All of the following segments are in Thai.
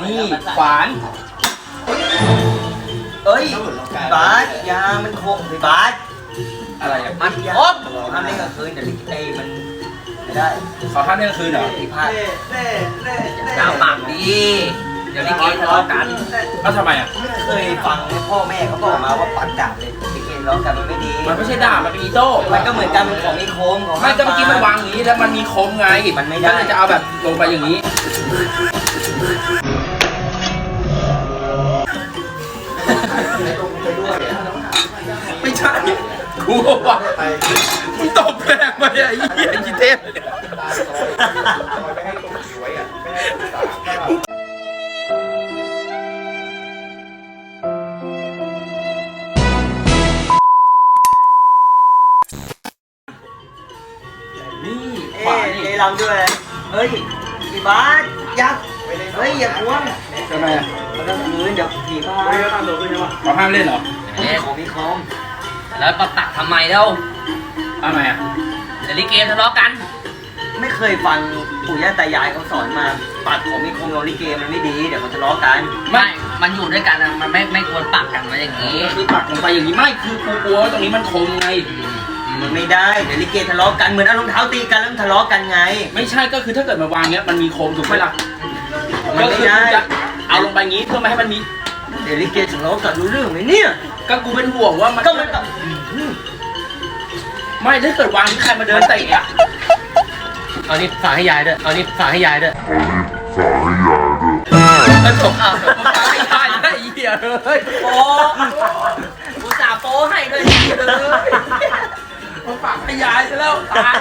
นี่ขวาน เอ้ยบาสยามันโคกไปบาสอะไรอะมันยาโอ๊บห้ามเล่นกลางคืนเดี๋ยวลิไอ้มันไม่ได้ขอห้ามเล่นกลางคืนเหรอผิดพลาดดาวปากดีเดี๋ยวลิเกทะเลาะกันเอ้าทำไมอะเคยฟังพ่อแม่เขาบอกมาว่าปัดดาบเลยลิเกร้องกันมันไม่ดี มันไม่ใช่ดาบมันเป็นอีโต้มันก็เหมือนกันเป็นของมีโคมของไม่ก็เมื่อกี้มันวางอย่างนี้แล้วมันมีคมไงมันไม่ได้ก็เลยจะเอาแบบลงไปอย่างนี้ ไม่ใช่ กูว่ามึงตบแรงไปไอ้เหี้ยจีเทพนี่ขวาเอ้ยนี่ เอ้ยลำด้วยเฮ้ยพี่บาสยักษ์เฮ้ยอย่ากวน ทำไมอะมันต้องคืนเดี๋ยวผีพลาดเขาห้ามเล่นเหรอเอ๊ะของมีโคมแล้วมาปักทำไมเล่าทำไมอะเดี๋ยวลิเกทะเลาะกัน ไม่เคยฟังปู่ย่าตายายเขาสอนมาปัดของมีโคมลงลิเกมันไม่ดีเดี๋ยวมันทะเลาะกันไม่ มันอยู่ด้วยกันอะมันไม่ไม่ควรปักกันมาอย่างนี้ คือปักลงไปอย่างนี้ไม่คือกูกลัวว่าตรงนี้มันคมไง มันไม่ได้เดี๋ยวลิเกทะเลาะกันเหมือนเอารองเท้าตีกันแล้วมันทะเลาะกันไง ไม่ใช่ก็คือถ้าเกิดมาวางเนี้ยมันมีคมถูกไหมล่ะ มันไม่ได้ก็คือกูจะ เอาลงไปงี้เพื่อไม่ให้มันมีเดี๋ยวลิเกทะเลาะกันรู้เรื่องไหมเนี่ย ก็กูเป็นห่วงว่ามันก็มันแบบไม่ถ้าเกิดวางนี้ใครมาเดินเตะอะเอานี่ฝากให้ยายด้วยเอานี่ฝากให้ยายด้วยแล้วจบอะมันวางไม่ได้นะไอ้เหี้ยเฮ้ยโอ้กูสาห์โป้ให้ด้วยมันฝากให้ยายซะแล้วตาย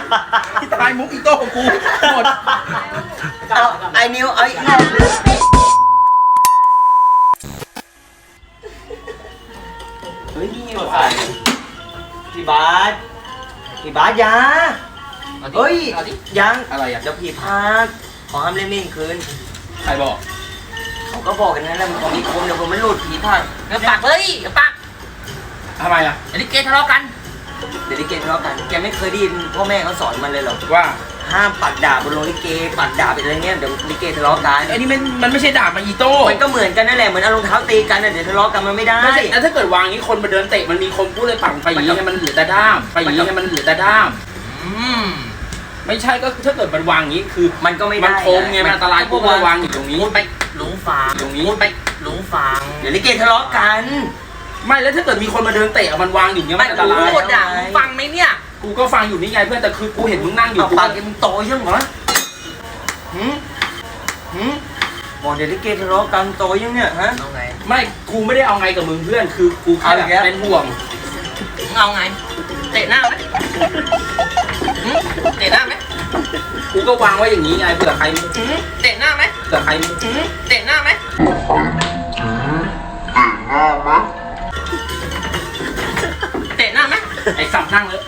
ที่ตายมุกอีโต้ของกูหมดเอาไอ้นิวเอาอีกรอบเฮ้ยนี่หว่าพี่บาสพี่บาสอยาเอาดิเฮ้ยเอาดิยังอะไรอะเดี๋ยวผีพลาดขอห้ามเล่นเล่นคืนใครบอกเขาก็บอกกันนั่นแหละมันของมีคมเดี๋ยวผมไม่หลุดผีพลาดเดี๋ยวปักเลยเดี๋ยวปักทำไมอะเดี๋ยวลิเกทะเลาะกันเดี๋ยวลิเกทะเลาะกันแกไม่เคยได้ยินพ่อแม่เขาสอนมันเลยเหรอว่า ห้ามปัดดาบบนโรงลิเกปัดดาบอะไรเงี้ยเดี๋ยวลิเกทะเลาะกันไอ้นี่มันมันไม่ใช่ดาบมันอีโต้มันก็เหมือนกันนั่นแหละเหมือนเอารองเท้าตีกันน่ะเดี๋ยวทะเลาะกันมันไม่ได้ ไม่ใช่แล้วถ้าเกิดวางนี้คนมาเดินเตะมันมีคมพูดเลยปักไปอย่างนี้ให้มันเหลือแต่ด้ามไปอย่างนี้ให้มันเหลือแต่ด้าม อืมไม่ใช่ก็คือถ้าเกิดมันวางอย่างนี้คือมันก็ไม่มันได้คมไงมันอันตรายกูก็เลยวางอยู่ตรงนี้พูดไปหลงฟางตรงนี้พูดไปหลงฟางเดี๋ยวลิเกทะเลาะกัน ไม่แล้วถ้าเกิดมีคนมาเดินเตะอะมันวางอยู่เนี้ยไม่มันอันตรายพูดอะมึงฟังไหมเนี่ย กูก็ฟังอยู่นี่ไงเพื่อนแต่คือกูเห็นมึงนั่งอยู่เอากูปาก็กแกมึงโตยังเหรอหืมหืมบอกเดี๋ยวลิเกทะเลาะกันโตยังเนี่ยฮะเอาไง ไม่กูไม่ได้เอาไงกับมึงเพื่อนคือกูแค่เอาอีกแล้วเป็นห่วงมึงเอาไง เตะหน้าไหมหึเตะหน้าไหมกูก็วางไว้อย่างนี้ไงเผื่อใครหึเตะหน้าไหมเผื่อใครหึเตะหน้าไหมเตะหน้าไหมไอ้สับนั่งเลย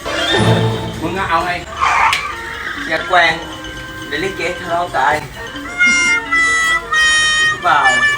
มึงอะเอาไงอย่าแกว่งเ